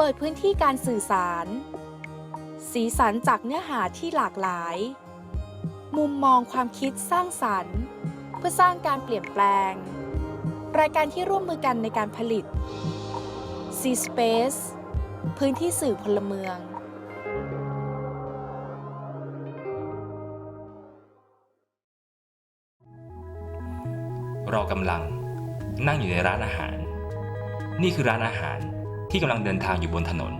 เปิดพื้นที่การสื่อสาร สีสันจากเนื้อหาที่หลากหลาย มุมมองความคิดสร้างสรรค์ เพื่อสร้างการเปลี่ยนแปลง รายการที่ร่วมมือกันในการผลิต C Space พื้นที่สื่อพลเมืองเรากำลังนั่งอยู่ในร้านอาหาร นี่คือร้านอาหาร ที่กำลังเดินทางอยู่บนถนน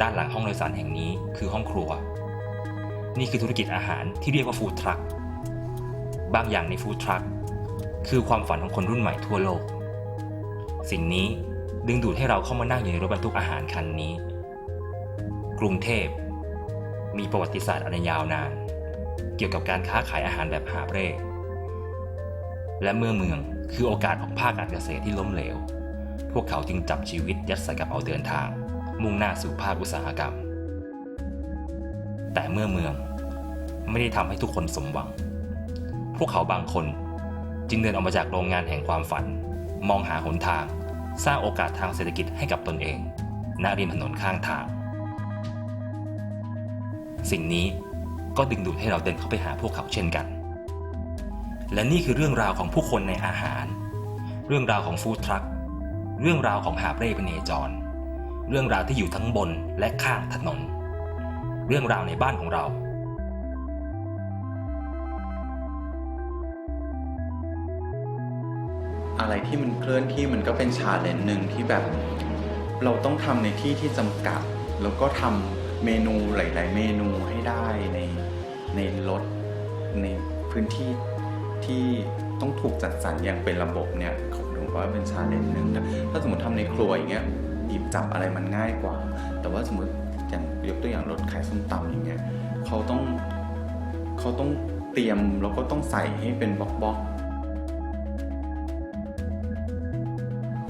ด้านหลังห้องโดยสารแห่งนี้คือห้องครัว นี่คือธุรกิจอาหารที่เรียกว่าฟู้ดทรัคบางอย่างในฟู้ดทรัคคือความฝันของคนรุ่นใหม่ทั่วโลก สิ่งนี้ดึงดูดให้เราเข้ามานั่งอยู่ในรถบรรทุกอาหารคันนี้ กรุงเทพ มีประวัติศาสตร์อันยาวนาน เกี่ยวกับการค้าขายอาหารแบบหาเร่และเมื่อเมืองคือโอกาสของภาคการเกษตรที่ล้มเหลว พวกเขาจึงจับชีวิตยัดใส่กับเอาเดินทาง มุ่งหน้าสู่ภาคอุตสาหกรรม แต่เมื่อเมืองไม่ได้ทำให้ทุกคนสมหวัง พวกเขาบางคนจึงเดินออกมาจากโรงงานแห่งความฝัน มองหาหนทาง สร้างโอกาสทางเศรษฐกิจให้กับตนเองณริมถนนข้างทาง สิ่งนี้ก็ดึงดูดให้เราเดินเข้าไปหาพวกเขาเช่นกัน และนี่คือเรื่องราวของผู้คนในอาหาร เรื่องราวของฟู้ดทรัค เรื่องราวของหาบเร่พเนจร เรื่องราวที่อยู่ทั้งบนและข้างถนน เรื่องราวในบ้านของเรา อะไรที่มันเคลื่อนที่มันก็เป็นชาเลนจ์หนึ่งที่แบบ เราต้องทำในที่ที่จำกัด แล้วก็ทำเมนูหลาย ๆ เมนูให้ได้ในในรถในพื้นที่ที่ต้องถูกจัดสรรอย่างเป็นระบบเนี่ย ผมว่าเป็นชาเลนจ์หนึ่งถ้าถ้าสมมติทำในครัวอย่างเงี้ยหยิบจับอะไรมันง่ายกว่า แต่ว่าสมมติอย่างยกตัวอย่างรถขายส้มตำอย่างเงี้ยเขาต้องเขาต้องเตรียมแล้วก็ต้องใส่ให้เป็นบล็อกๆ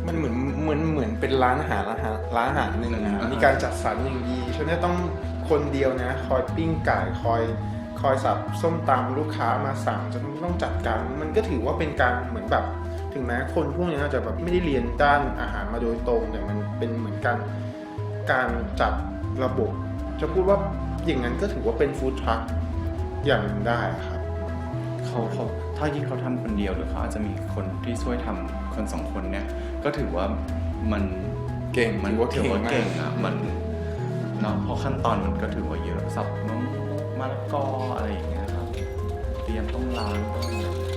มันเหมือนเหมือนเหมือนเป็นร้านอาหารร้านอาหารร้านอาหารหนึ่งนะอ่ามีมีการจัดสรรอย่างดีฉะนั้นต้องคนเดียวนะ คอยปิ้งไก่คอยคอยสับส้มตำลูกค้ามาสั่งจะต้องจัดการมันก็ถือว่าเป็นการเหมือนแบบ ถึงแม้คนพวกนี้อาจจะแบบไม่ได้เรียนด้านอาหารมาโดยตรงแต่มันเป็นเหมือนการการจัดระบบ จะพูดว่าอย่างนั้นก็ถือว่าเป็นฟู้ดทรัคอย่างได้ครับเขาเขาถ้ายิ่งเขาทำคนเดียวหรือเขาอาจจะมีคนที่ช่วยทำคนสองคนเนี่ย ก็ถือว่ามันเก่งมันถือว่าเก่งถือว่าเก่งอะมันเนาะเพราะขั้นตอนมันก็ถือว่าเยอะสับมะม่วงมะละกออะไรอย่างเงี้ยครับเตรียมต้องล้างต้อง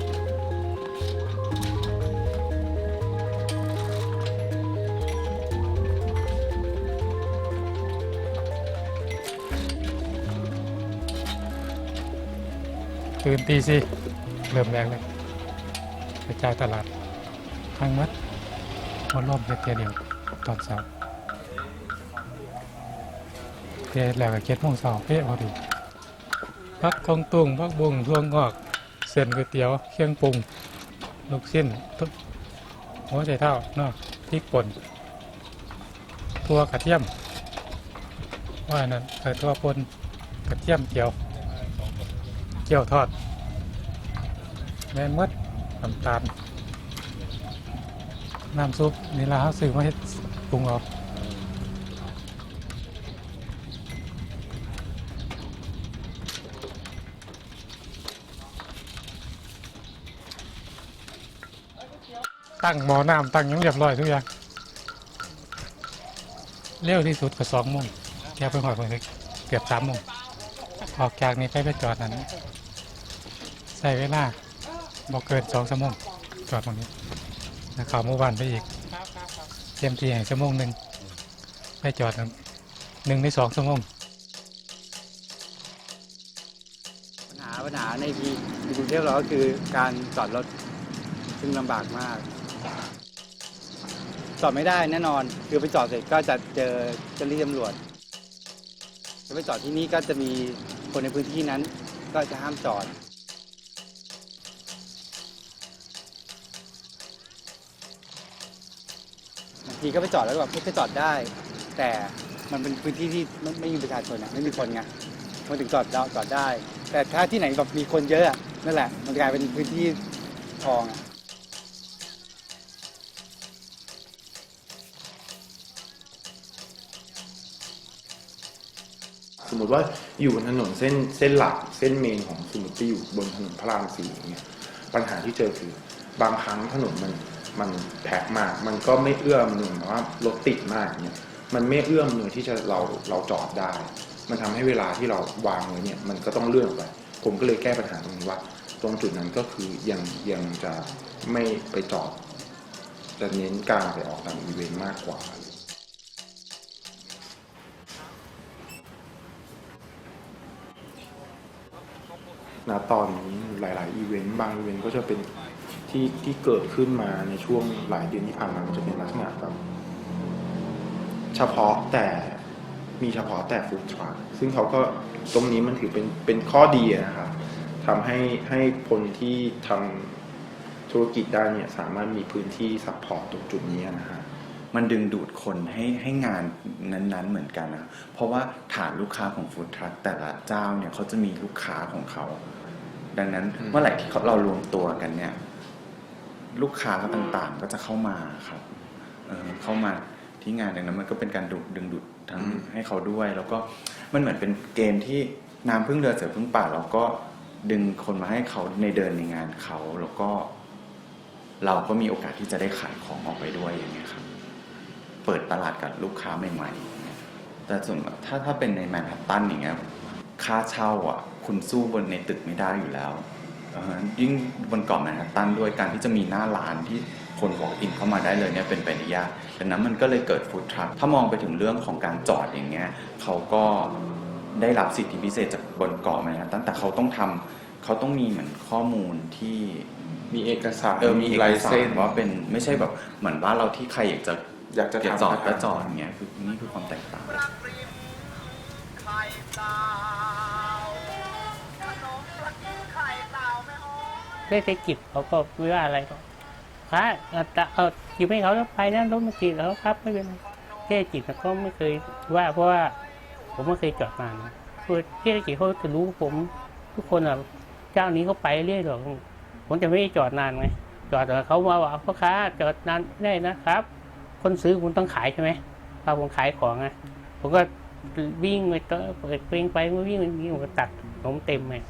ตื่นตีสิเริ่มแรงเลยกระจายตลาดทั้งมัดมาร่วมเฮ็ดเทียเดียวตอนเช้าเทแล้วก็เจ็ดโมงเช้าเป๊ะพอดีพักกองตุ้งพักบุงทั่วงอกเส้นก๋วยเตี๋ยวเครื่องปรุงลูกชิ้นทุกหัวใจเท่าเนาะพริกป่นทั่วกระเทียมว่านั่นเออทั่วป่นกระเทียมเจียว จียวทอด แม่มดน้ำตาลน้ำซุปนี่ละเขาซื้อมาเฮ็ดปรุงเอาตั้งหม้อน้ำตั้งยังเรียบร้อยทุกอย่างเร็วที่สุดก็สองโมงแกไปหอดเพิ่งเกือบสามโมงออกจากนี้ไปไปจอดนั้น ใช้เวลาบอกเกินสองชั่วโมงจอดตรงนี้แล้วเข่าหมู่บ้านไปอีกเตรียมที่ให้ชั่วโมงหนึ่งไปจอดหนึ่งในสองชั่วโมงปัญหาปัญหาในที่กรุงเทพเราก็คือการจอดรถซึ่งลำบากมาก จอดไม่ได้แน่นอน คือไปจอดเสร็จก็จะเจอเจ้าหน้าที่ตำรวจจะไปจอดที่นี่ก็จะมีคนในพื้นที่นั้นก็จะห้ามจอด ทีก็ไปจอดแล้วก็แบบก็จอดได้ แต่มันเป็นพื้นที่ที่ไม่ไม่มีประชาชนอะไม่มีคนไงมันถึงจอดได้จอดได้ แต่ถ้าที่ไหนแบบมีคนเยอะอะนั่นแหละ มันกลายเป็นพื้นที่ทองอะสมมติว่าอยู่บนถนนเส้นเส้นหลักเส้นเมนของสมมติที่อยู่บนถนนพระรามสี่อย่างเงี้ยปัญหาที่เจอคือบางครั้งถนนมัน มันแพ็คมาก มันก็ไม่เอื้อมหน่วยว่ารถติดมากเนี่ย มันไม่เอื้อมหน่วยที่จะเราเราจอดได้ มันทำให้เวลาที่เราวางไว้เนี่ย มันก็ต้องเลื่อนไป ผมก็เลยแก้ปัญหาตรงนี้ว่า ตรงจุดนั้นก็คือยังยังจะไม่ไปจอด จะเน้นการไปออกตามอีเวนต์มากกว่าณตอนนี้หลาย ๆ อีเวนต์บางอีเวนต์ก็จะเป็น ที่ที่เกิดขึ้นมาในช่วงหลายเดือนที่ผ่านมาก็จะเป็นลักษณะแบบเฉพาะแต่มีเฉพาะแต่ฟู้ดทรัคซึ่งเขาก็ตรงนี้มันถือเป็นเป็นข้อดีอะนะครับทำให้ให้คนที่ทำธุรกิจได้เนี่ยสามารถมีพื้นที่ซัพพอร์ตตรงจุดนี้นะฮะมันดึงดูดคนให้ให้งานนั้น ๆ เหมือนกันนะ เพราะว่าฐานลูกค้าของฟู้ดทรัคแต่ละเจ้าเนี่ยเขาจะมีลูกค้าของเขา ดังนั้นอืมเมื่อไหร่ที่เขาเรารวมตัวกันเนี่ย ลูกค้าต่างๆ ก็จะเข้ามาครับเออเข้ามาที่งานดังนั้นมันก็เป็นการดูดดึงดูดทั้งให้เขาด้วย แล้วก็มันเหมือนเป็นเกมที่น้ำพึ่งเรือเสือพึ่งป่าเราก็ดึงคนมาให้เขาในเดินในงานเขาแล้วก็ เราก็มีโอกาสที่จะได้ขายของออกไปด้วยอย่างเงี้ยครับ เปิดตลาดกับลูกค้าใหม่ๆอย่างเงี้ยแต่ส่วนแบบถ้าถ้าเป็นในแมนฮัตตันอย่างเงี้ยค่าเช่าอะ คุณสู้บนในตึกไม่ได้อยู่แล้วอ่าฮะ ยิ่งบนเกาะแมนฮัตตันด้วยการที่จะมีหน้าร้านที่คนบอกอินเข้ามาได้เลยเนี่ยเป็นไปได้ยากดังนั้นมันก็เลยเกิดฟู้ดทรัคถ้ามองไปถึงเรื่องของการจอดอย่างเงี้ยเขาก็ได้รับสิทธิพิเศษจากบนเกาะแมนฮัตตันแต่เขาต้องทำเขาต้องมีเหมือนข้อมูลที่มีเอกสารเออมีเอกลายสาเส้รนว่าเป็นไม่ใช่แบบเหมือนบ้านเราที่ใครอยากจะอยากจะจะทำจอดก็ทำจอดเงี้ยคือนี่คือความแตกต่าง เทศกิจเขาก็ไม่ว่าอะไรหรอกค่ะเอาแต่อยิบให้เขาแล้วไปนะรถมันติดแล้วครับ ไม่เป็นไรเทศกิจก็ไม่เคยว่า เพราะว่า ผมไม่เคยจอดนานะคือเทศกิจเขาจะรู้ผม ทุกคนอะเจ้านี้เขาไปเรื่อยหรอกผมจะไม่จอดนานไงจอดแต่เขามาว่าพ่อค้าจอดนานได้นะครับ คนซื้อคุณต้องขายใช่ไหมพาผมขายของไงผมก็วิ่งไปเตอเปิดเพลงไปวิ่งวิ่งผมก็ตัดนมเต็มเลย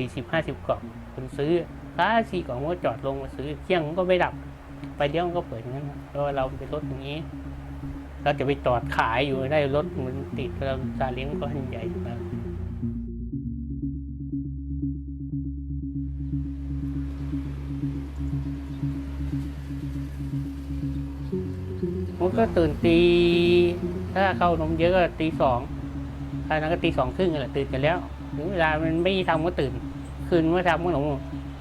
สี่สิบห้าสิบกล่องคนซื้อถ้าสี่กล่องก็จอดลงมาซื้อเที่ยงมันก็ไม่ดับ ไปเดี๋ยวมันก็เปิดอย่างนั้นเพราะว่าเราเป็นรถอย่างนี้ เราจะไปจอดขายอยู่ได้รถมันติดเราซาเล้งก็หันใหญ่นะมันก็ตื่นตี ถ้าเข้านมเยอะก็ตีสองถ้านั้นก็ตีสองครึ่งแหละตื่นกันแล้ว ถึงเวลามันไม่ทำก็ตื่น คืนไม่ทำก็หลง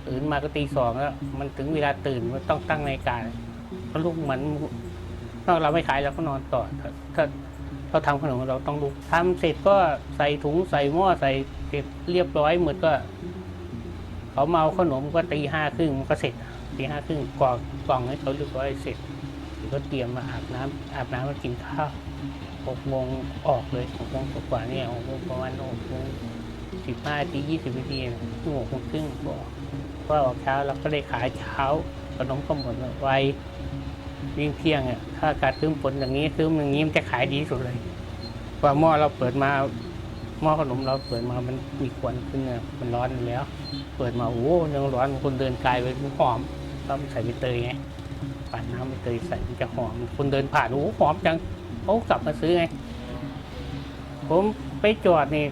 ตื่นมาก็ตีสองแล้ว มันถึงเวลาตื่นมันต้องตั้งนาฬิกาเพราะลูกเหมือนนอกเราไม่ขายเราก็นอนต่อถ้าถ้าเราทำขนมเราต้องลุกทำเสร็จก็ใส่ถุงใส่หม้อใส่เสร็จเรียบร้อยหมดก็ เขาเอาขนมก็ตีห้าครึ่งมันก็เสร็จตีห้าครึ่งกรองกล่องให้เขาเรียบร้อยเสร็จก็เตรียมมาอาบน้ำอาบน้ำมากินข้าวหกโมงออกเลยหกโมงกว่าเนี่ยหกโมงประมาณหกโมง สิบห้าทียี่สิบนาทีชั่วโมงครึ่งบอก็ก็ออกเช้าเราก็ได้ขายเช้าขนมก็หมดไววิ่งเที่ยงอะถ้าอากาศคืมฝนอย่างนี้คืมอย่างนี้มันจะขายดีสุดเลยเพราหม้อเราเปิดมาหม้อขนมเราเปิดมามันมีควันขึ้นเนี่ยมันร้อนแล้ว เปิดมาโอ้ยังร้อนคนเดินไกลไปมันหอมต้องใส่ใบเตยไงปั่นน้ำใบเตยใส่มันจะหอม คนเดินผ่านโอ้หอมจังเขากลับมาซื้อไง ผมไปจอดนี่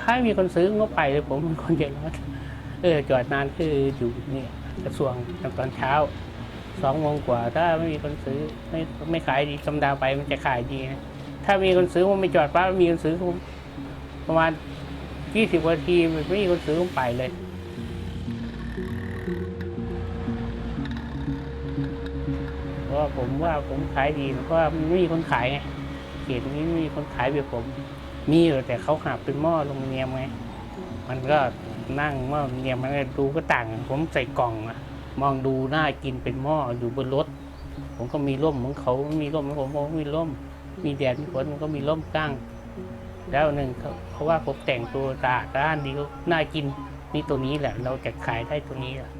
ถ้ามีคนซื้อก็ไปเลยผมเป็นคนเดียวร้อนเออจอดนานคืออยู่เนี่ยกระทรวงตอนเช้าสองโมงกว่า ถ้าไม่มีคนซื้อไม่ไม่ขายดีธรรมดาไปมันจะขายดีนะถ้ามีคนซื้อผมไม่จอดป้ามีคนซื้อผมประมาณยี่สิบนาทีไม่มีคนซื้อผมไปเลยเพราะผมว่าผมขายดีเพราะไม่มีคนขายไงเขตนี้ไม่มีคนขายแบบผม มีอยู่แต่เขาหาเป็นหม้ออลูมิเนียมไงมันก็นั่งหม้ออลูมิเนียมมันก็ดูก็ต่าง ผมใส่กล่องอะมองดูน่ากินเป็นหม้ออยู่บนรถ ผมก็มีร่มของเขามีร่มของผมผมมีร่ม มีแดดมีฝนมันก็มีร่มกลางแล้วหนึ่งเขาเพราะว่าผมแต่งตัวสะอาด้านดีก็น่ากินนี่ตัวนี้แหละ เราจะขายได้ตัวนี้แหละ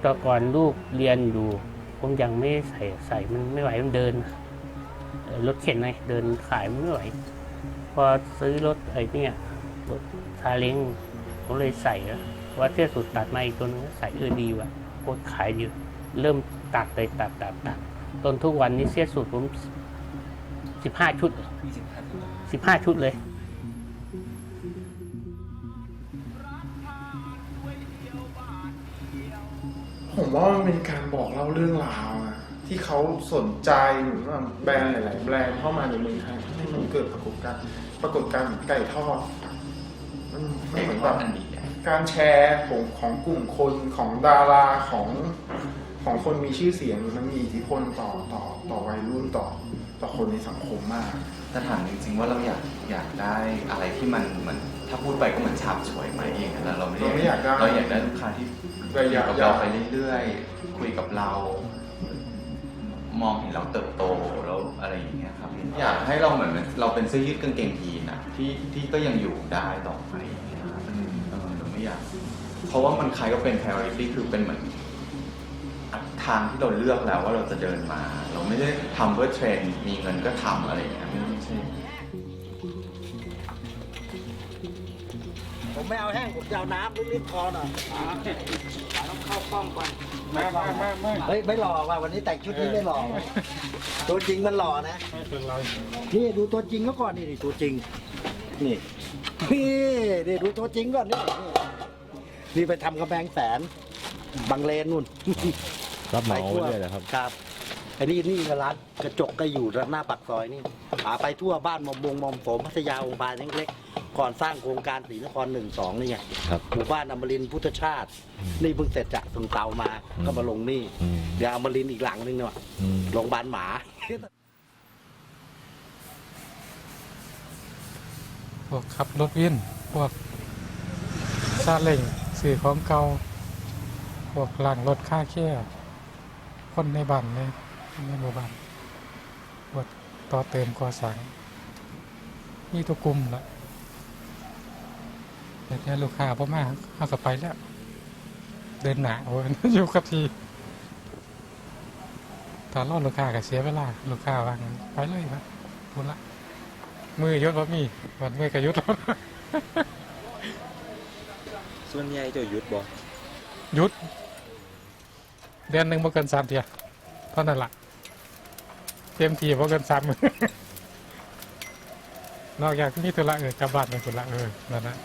แตอนก่อนลูกเรียนอยู่ ผมยังไม่ใส่ใส่มันไม่ไหวมันเดินรถเข็นไงเดินขายมันไม่ไหว พอซื้อรถไอ้เนี่ยรถซาเล้งผมเลยใส่แล้วว่าเที่ยสุดตัดมาอีกตัวนึงใส่เออดีว่ะโคตรขายดีเริ่มตัดเลยตัดตัดตัดจนทุกวันนี้เสียสุดผมสิบห้าชุดสิบห้าชุดเลย ผมว่ามันเป็นการบอกเล่าเรื่องราวอะที่เขาสนใจหรือว่าแบรนด์หลาย ๆ แบรนด์เข้ามาในเมืองไทยให้มันเกิดปรากฏการณ์ปรากฏการณ์เหมือนไก่ทอดมันมันเหมือนแบบอันดีอะการแชร์ของของกลุ่มคนของดาราของของคนมีชื่อเสียงมันมีอิทธิพลต่อต่อต่อวัยรุ่นต่อต่อคนในสังคมมาก ถ้าถามจริงๆว่าเราอยากอยากได้อะไรที่มันเหมือนถ้าพูดไปก็เหมือนฉาบฉวยไหมเองนะเราไม่ได้เราไม่อยากได้ เราอยากได้ลูกค้าที่เราอยากกับเราไปเรื่อยๆ คุยกับเรา มองเห็นเราเติบโตแล้วอะไรอย่างเงี้ยครับ อยากให้เราเหมือนเราเป็นเสื้อยืดกางเกงยีนอะที่ที่ก็ยังอยู่ได้ต่อไปอย่างเงี้ยครับเออเราไม่อยากเพราะว่ามันคล้ายก็เป็น priority คือเป็นเหมือนทางที่เราเลือกแล้วว่าเราจะเดินมา เราไม่ได้ทำเพื่อเทรนด์มีเงินก็ทำอะไรอย่างเงี้ย ผมไม่เอาแห้ง ผมจะเอาน้ำลึกๆคอหน่อยต้องเข้ากล้องก่อนไม่ไม่ไม่ไม่เฮ้ยไม่หล่อว่ะวันนี้แต่งชุดนี้ไม่หล่อว่ะตัวจริงมันหล่อนะ ไม่เป็นไรนี่ดูตัวจริงเขาก่อนนี่นี่ตัวจริง นี่นี่นี่ดูตัวจริงก่อนนี่นี่นี่ไปทำกำแพงแสนบางเลนนู่น รับเหมาไปเรื่อยเหรอครับ ครับไอ้นี่นี่ก็ร้านกระจกก็อยู่หน้าปากซอยนี่หาไปทั่วบ้านมอมบงมอมโสมพัทยาองค์บาลเล็กๆก่อนสร้างโครงการศรีนครหนึ่งสองนี่ไงครับหมู่บ้านอมรินทร์พุทธชาติ นี่เพิ่งเสร็จจากสุงเตามาอืมก็มาลงนี่อืม เดี๋ยวอมรินทร์อีกหลังนึงเนาะอืม โรงพยาบาลหมา พวกขับรถวินพวกซาเล้งสื่อของเก่าพวกหลังรถค่าแค่คนในบ้านใน ในหมู่บ้านพวกต่อเติมก่อสร้างนี่ตัวกลุ่มละแต่ถ้าลูกค้าพอมาเอากลับไปแล้ว เดินหนาโอ้ยอยู่กับทีตอนรอดลูกค้าก็เสียเวลา ลูกค้าวางไปเลยครับพูดละ มือยศว่ามีวันมือกระยุดส่วนใหญ่จะหยุดบ่หยุด เดือนหนึ่งบ่เกินสามเทียเท่านั้นละเต็มทีบ่เกินสามมือนอกจากมีธุระเออกลับบ้านเป็นธุระเออนั่นนะ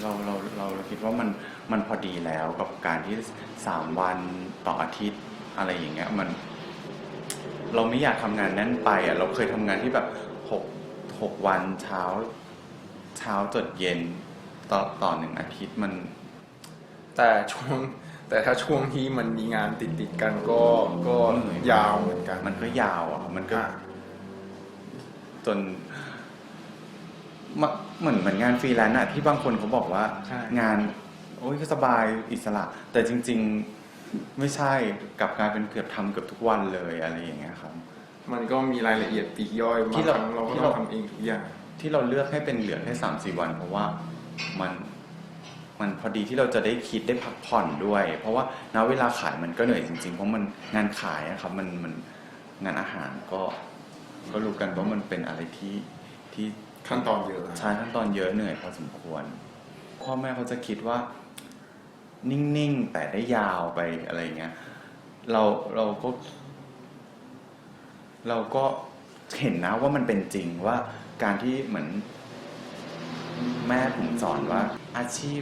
เราเราเราเราคิดว่ามันมันพอดีแล้วกับการที่สามวันต่ออาทิตย์อะไรอย่างเงี้ยมัน เราไม่อยากทำงานแน่นไปอะเราเคยทำงานที่แบบหกหกวันเช้า เช้าจดเย็นต่อต่อหนึ่งอาทิตย์มัน แต่ช่วง แต่ถ้าช่วงที่มันมีงานติดติดๆกันก็ก็เหนื่อยยาวเหมือนกัน มันก็ยาวอะ มันก็ อะ จนมะเหมือนเหมือนงานฟรีแลนซ์อะที่บางคนเขาบอกว่า ใช่ งาน โอ้ยก็สบายอิสระ แต่จริง ๆไม่ใช่กลับกลายเป็นเกือบทำเกือบทุกวันเลยอะไรอย่างเงี้ยครับ มันก็มีรายละเอียดปลีกย่อยที่บางเราครั้งเราก็ที่ต้อเรางทำเองทุกอย่าง ที่เราเลือกให้เป็นเหลือแค่สามสี่วัน เพราะว่ามัน มันพอดีที่เราจะได้คิดได้พักผ่อนด้วย เพราะว่าณเวลาขายมันก็เหนื่อยจริงๆ เพราะมันงานขายนะครับมันมันงานอาหารก็ก็รู้กันว่ามันเป็นอะไรที่ที่ขั้นตอนเยอะใช้ขั้นตอนเยอะเหนื่อยพอสมควรพ่อแม่เขาจะคิดว่า นิ่งๆ แต่ได้ยาวไปอะไรเงี้ยเราเราก็ เราก็เห็นนะว่ามันเป็นจริงว่าการที่เหมือนแม่ผมสอนว่าอาชีพ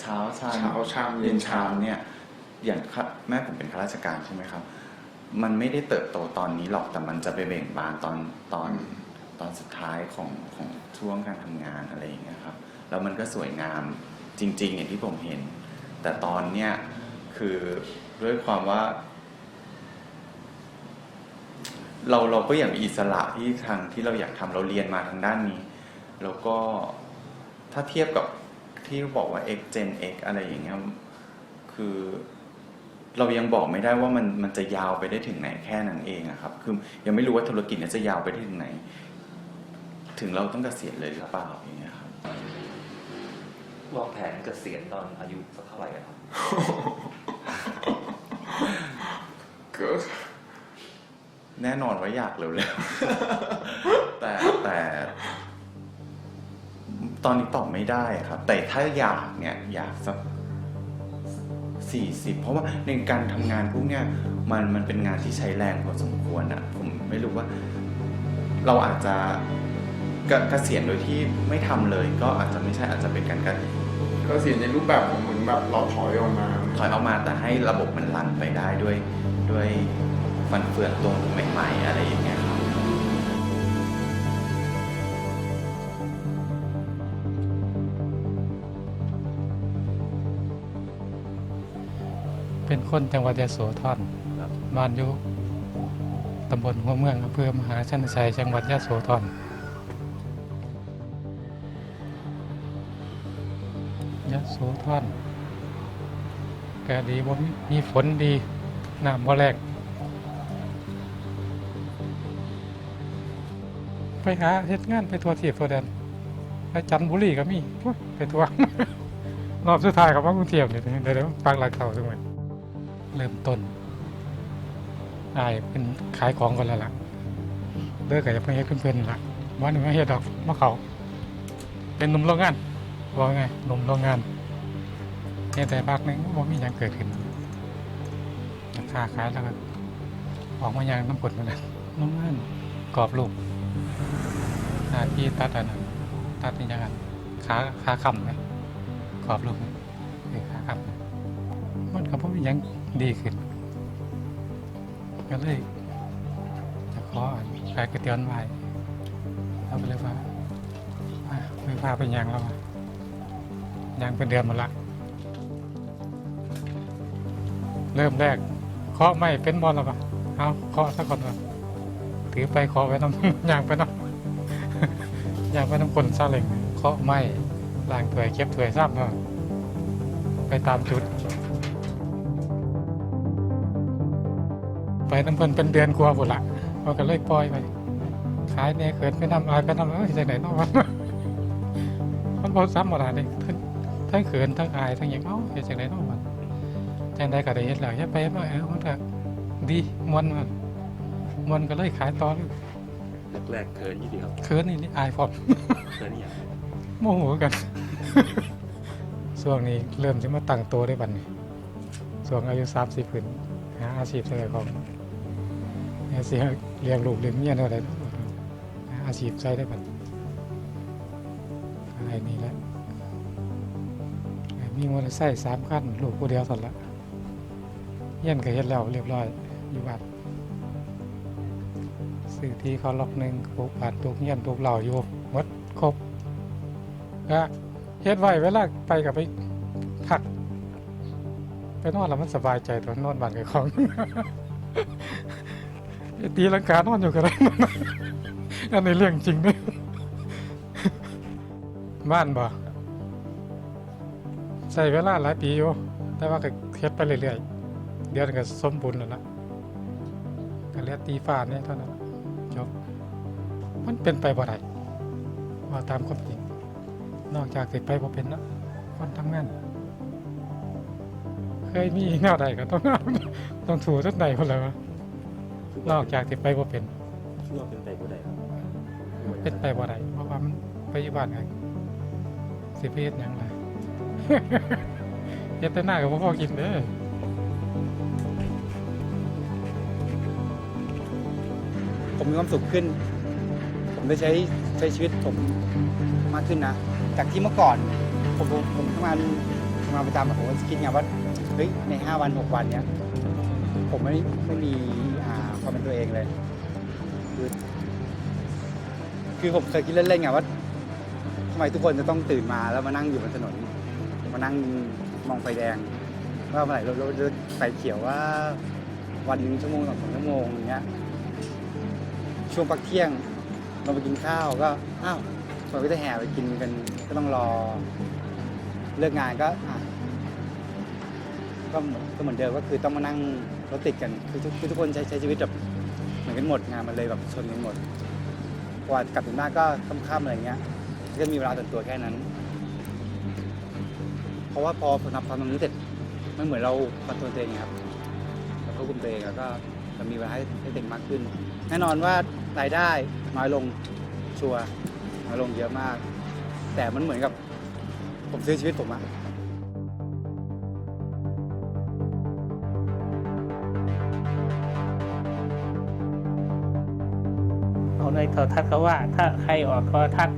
เช้าชามเช้าชามเย็นชามเนี่ยอย่างข้าแม่ผมเป็นข้าราชการใช่ไหมครับ มันไม่ได้เติบโตตอนนี้หรอกแต่มันจะไปเบ่งบานตอนตอนตอนสุดท้ายของของช่วงการทำงานอะไรอย่างเงี้ยครับแล้วมันก็สวยงามจริง ๆ อย่างที่ผมเห็น แต่ตอนเนี้ยคือด้วยความว่า เราเราก็อย่างอิสระที่ทางที่เราอยากทำเราเรียนมาทางด้านนี้ แล้วก็ถ้าเทียบกับ ที่บอกว่า X Gen X อะไรอย่างเงี้ยคือ เรายังบอกไม่ได้ว่ามันมันจะยาวไปได้ถึงไหนแค่นั้นเองอะครับ คือยังไม่รู้ว่าธุรกิจเนี้จะยาวไปได้ถึงไหน ถึงเราต้องเกษียณเลยหรือเปล่าอย่างเงี้ยครับวางแผนเกษียณตอนอายุสักเท่าไหร่ครับก็แน่นอนว่าอยากเร็วๆแต่แต่ ตอนนี้ตอบไม่ได้ครับ แต่ถ้าอยากเนี่ยอยากสักสี่สิบเพราะว่าในการทำงานพวกเนี้ยมันมันเป็นงานที่ใช้แรงพอสมควรอะผมไม่รู้ว่า เราอาจจะกเกษียณโดยที่ไม่ทำเลย ก็อาจจะไม่ใช่อาจจะเป็นการการก็เสียในรูปแบบของเหมือนแบบเราถอยออกมา ถอยออกมาแต่ให้ระบบมันรันไปได้ด้วยด้วยฟันเฟืองตัวใหม่ ๆ อะไรอย่างเงี้ย ครับเป็นคนจังหวัดยโสธรครับบ้านอยู่ตำบลหัวเมืองอำเภอมหาชันชัยจังหวัดยโสธรยโสธรก็ดีบ่มีมีฝนดีน้ำบ่แรงไปหาเฮ็ดงานไปทัวร์ทีบทัวร์แดนไปจันทบุรีก็มีโอ้ยไปทัวร์รอบสุดท้ายกับว่ากรุงเทพเนี่ยเดี๋ยวเดี๋ยวปักหลักเขาสักหน่อย เริ่มต้นอายเป็นขายของก่อนแล้วล่ะเลิกกับจะไปเฮ็ดเพื่อนๆล่ะวันนี้มาเฮ็ดดอกมาเขา เป็นหนุ่มโรงงานว่าไงหนุ่มโรงงานเฮ็ดแต่พักหนึงว่ามีหยังเกิดขึ้นค้าขายแล้วก็ออกมาอย่างน้ำกดมาเลยโรงงานกรอบรูปหน้าที่ตัดอันนั้นตัดนี่ยังไงขาขาคำไหมขอบลูกเอกครับมันก็บ่มีหยัง ดีขึ้น ก็เลยจะขออันขายก๋วยเตี๋ยวไว้เราก็เลยว่าไม่พาไปยังแล้วอะยังเป็นเดือนหมาละ เริ่มแรกเคาะไม่เป็นบอลแล้วปะเอาเคาะสักคนก่อนถือไปเคาะไว้น้ำยางไปน้ำยางไปน้ำคนซาเล็งเคาะไม่ล้างถ้วยเก็บถ้วยซ้ำเนาะไปตามจุด ไปน้ำเพิ่นเป็นเดือนกว่าพุ่นละเขาก็เลยปล่อยไปขายเนี่ยเกิดไปนำอายไปนำเอ้ยจากไหนเนาะวะมันพอซ้ำหมดอะนี่ทั้งทั้งเขินทั้งอายทั้งหยังเอ้าเฮ็ดจากไหนเนาะมันจังใดก็ได้เฮ็ดแล้วอย่าไปว่าเออมันก็ดีมวนมันมวนก็เลยขายต่อเลยแรกๆเคินยี่ดีครับเขินนี่นี่อายพร้อมเคินนี่อย่างโมโหกันช่วงนี้เริ่มจะมาตั้งตัวได้บัดนี้ช่วงอายุสามสิบขึ้นหาอาชีพใส่ของ เนี่ยสิเลี้ยงลูกเลี้ยงเมียเท่าไหร่หาอาชีพใส่ได้บัดอะไรนี่แหละมีมอเตอร์ไซค์สามคันลูกผู้เดียวสันละเยี่ยนก็เฮ็ดแล้วเรียบร้อยอยู่บ้านซื้อที่เขาล็อกหนึ่งปลูกบ้านปลูกเงี้ยนปลูกเหล่าอยู่หมดครบก็เฮ็ดไว้เวลาไปกับไปพัก ไปนอนแล้วมันสบายใจตอนนอนบ้านกับของ ตีลังกานอนอยู่กับไรอันนี้เรื่องจริงด้วยบ้านบ่ใส่เวลาหลายปีอยู่แต่ว่าก็เฮ็ดไปเรื่อยๆเดี๋ยวก็สมบูรณ์แล้วนะก็เลือตีฟ้านี่เท่านั้นจบมันเป็นไปบ่ได้ว่าตามความจริง นอกจากสิไปบ่เป็นนะคนทำงานเคยมีแนวใดก็ต้องต้องถูทุดใดคนลยวะ นอกจากสิไปบ่เป็นช่วงเป็นไปบ่ได้ครับเป็นไปบ่ได้เพราะว่ามันไปอยู่บ้านไงสิไปเฮ็ดหยังล่ะเฮ็ดแต่หน้าก็บ่พอกินเด้อผมมีความสุขขึ้น ผมได้ใช้ใช้ชีวิตผมมากขึ้นนะ จากที่เมื่อก่อน ผมผมผมทำงานทำงานประจำอะผมก็คิดไงว่า เฮ้ย ในห้าวันหกวันเนี้ย ผมไม่ไม่มีอ่า ความเป็นตัวเองเลย คือคือผมเคยคิดเล่นๆไงว่าทำไมทุกคนจะต้องตื่นมาแล้วมานั่งอยู่บนถนน มานั่งมองไฟแดง ว่าเมื่อไหร่ราเราจะไฟเขียวว่า วันหนึ่งชั่วโมงสองชั่วโมงอย่างเงี้ยช่วงพักเที่ยงเราไปกินข้าวก็อ้าวเราก็จะแห่ไปกินกันก็ต้องรอ เลิกงานก็อะก็ก็เหมือนเดิมก็คือต้องมานั่ง รถติดกันคือทุกคือทุกคนใช้ใช้ชีวิตแบบเหมือนกันหมดงานมันเลยแบบชนกันหมดกว่ากลับถึงบ้านก็ค่ำๆอะไรเงี้ยก็มีเวลาส่วนตัวแค่นั้น เพราะว่าพอทำทำตรงนี้เสร็จมันเหมือนเราคอนโทรลตัวเองครับเราควบคุมตัวเองแล้วก็เรามีเวลาให้ให้ตัวเองมากขึ้น แน่นอนว่ารายได้น้อยลงชัวร์น้อยลงเยอะมาก แต่มันเหมือนกับผมซื้อชีวิตผมอะ โทรทัศน์เขาว่า ถ้าใครออกโทรทัศน์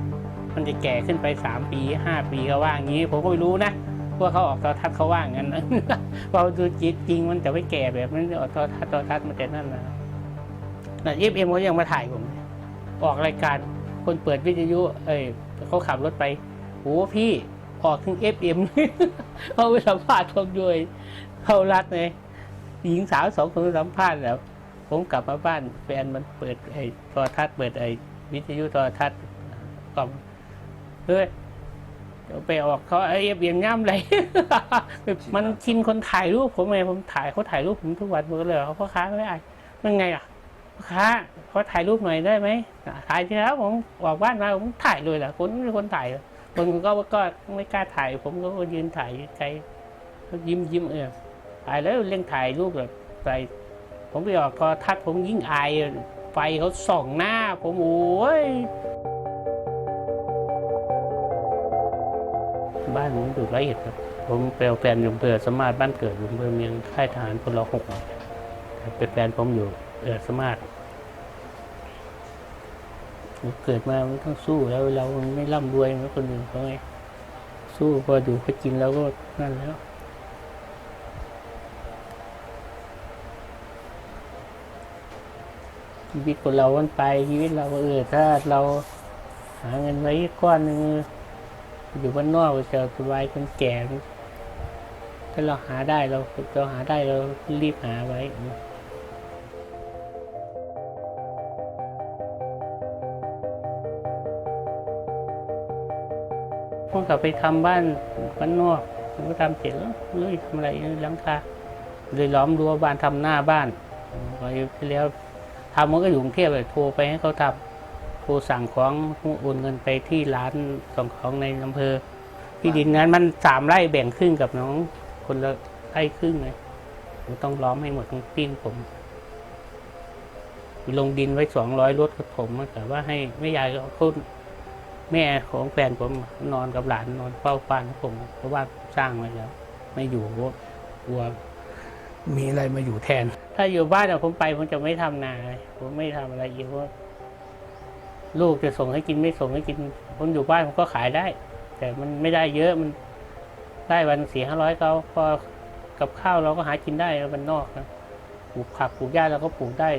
มันจะแก่ขึ้นไปสามปีห้าปีเขาว่าอย่างนี้ ผมก็ไม่รู้นะว่าเขาออกโทรทัศน์เขาว่างั้นพอดูจิตจริงมันจะไม่แก่แบบนั้นออกโทรทัศน์โทรทัศน์มันจะนั่นนะนะเอฟเอ็มเขายังมาถ่ายผมออกรายการคนเปิดวิทยุ เอ้ยเขาขับรถไปโอ้พี่ออกถึงเอฟเอ็มเขาไปสัมภาษณ์ผมด้วยเขารัดเลยหญิงสาวสองคนสัมภาษณ์แล้ว ผมกลับมาบ้านแฟนมันเปิดไอ้โทรทัศน์เปิดไอ้วิทยุโทรทัศน์กล่อมเฮ้ยเดี๋ยวไปออกเขาไอ้เบียงย่ำเลย มันชินคนถ่ายรูปผมไงผมถ่ายเขาถ่ายรูปผมทุกวันผมก็เลยเขาพ่อค้าไม่ได้มันไงอะพ่อค้าเขาถ่ายรูปหน่อยได้ไหมถ่ายทีแล้วผมออกบ้านมาผมถ่ายเลยแหละคนคนถ่ายคนก็ก็ไม่กล้าถ่าย ผมก็ยืนถ่ายไกลเขายิ้มยิ้มเออถ่ายแล้วเร่งถ่ายรูปแบบใส่ ผมไปออกโทอทัศน์ผมยิ่งอายไฟเขาส่องหน้า ผมโอ้ยบ้านผมอยู่ร้อยเอ็ดครับ ผมเป็นแฟนอยู่อำเภอสมมาตรบ้านเกิดอยู่อำเภอเมียงค่ายทหารพลหกเป็นแฟนผมอยู่เออสมารผมเกิดมามันต้องสู้แล้วเราไม่ร่ำรวยเหมือนคนอื่นเขาไงสู้พออยู่พอกินแล้วก็นั่นแล้ว ชีวิตของเรามันไปชีวิตเราเออถ้าเราหาเงินไว้ก้อนหนึ่งอยู่บ้านนอกราจะสบายคนแก่ถ้าเราหาได้เราเราหาได้เรารีบหาไว้ผมกลับไปทำบ้านบ้านนอกผมก็ทำเสร็จแล้วไม่รู้จะทำอะไรหลังคาเลยล้อมรั้วบ้านทำหน้าบ้านไปที่แล้ว ทำมันก็อยู่กรุงเทพเลยโทรไปให้เขาทำโทรสั่งของโอนเงินไปที่ร้านส่งของในอำเภอ ที่ดินนั้นมันสามไร่แบ่งครึ่งกับน้องคนละไร่ครึ่งเลยผมต้องล้อมให้หมดทั้งปีนผมลงดินไว้สองร้อยรถกับผมแต่ว่าให้แม่ยายเขาแม่ของแฟนผมนอนกับหลานนอนเฝ้าบ้านของผมเพราะว่าสร้างไว้แล้ว ไม่อยู่กลัว มีอะไรมาอยู่แทน ถ้าอยู่บ้านผมไปผมจะไม่ทำนาผมไม่ทำอะไรอีกเพราะลูกจะส่งให้กินไม่ส่งให้กินผมอยู่บ้านผมก็ขายได้ แต่มันไม่ได้เยอะมันได้วันสี่ห้าร้อยก็พอกับข้าวเราก็หากินได้มันนอกนะปลูกผักปลูกหญ้าเราก็ปลูกได้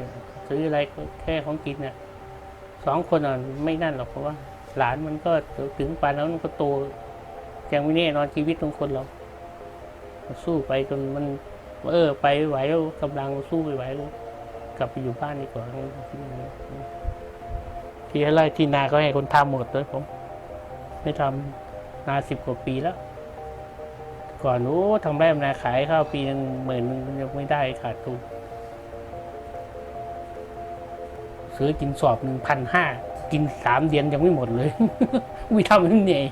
ซื้ออะไรแค่ของกินเนี่ยสองคนอะไม่นั่นหรอกเพราะว่า หลานมันก็ถึงปานแล้วมันก็โตยังไม่แน่นอนชีวิตของคนเรา สู้ไปจนมัน เออ ไปไหวแล้วกำลังสู้ไปไหวแล้วกลับไปอยู่บ้านดีกว่าที่ไร่ที่นาก็ให้คนทำหมดเลยผม ไม่ทำนาสิบกว่าปีแล้ว ก่อนโอ้ทำไร่ทำนาขายข้าวปีนึงหมื่นยังไม่ได้ขาดทุนซื้อกินสอบหนึ่งพันห้ากินสามเดือนยังไม่หมดเลย วิทำเหนื่อย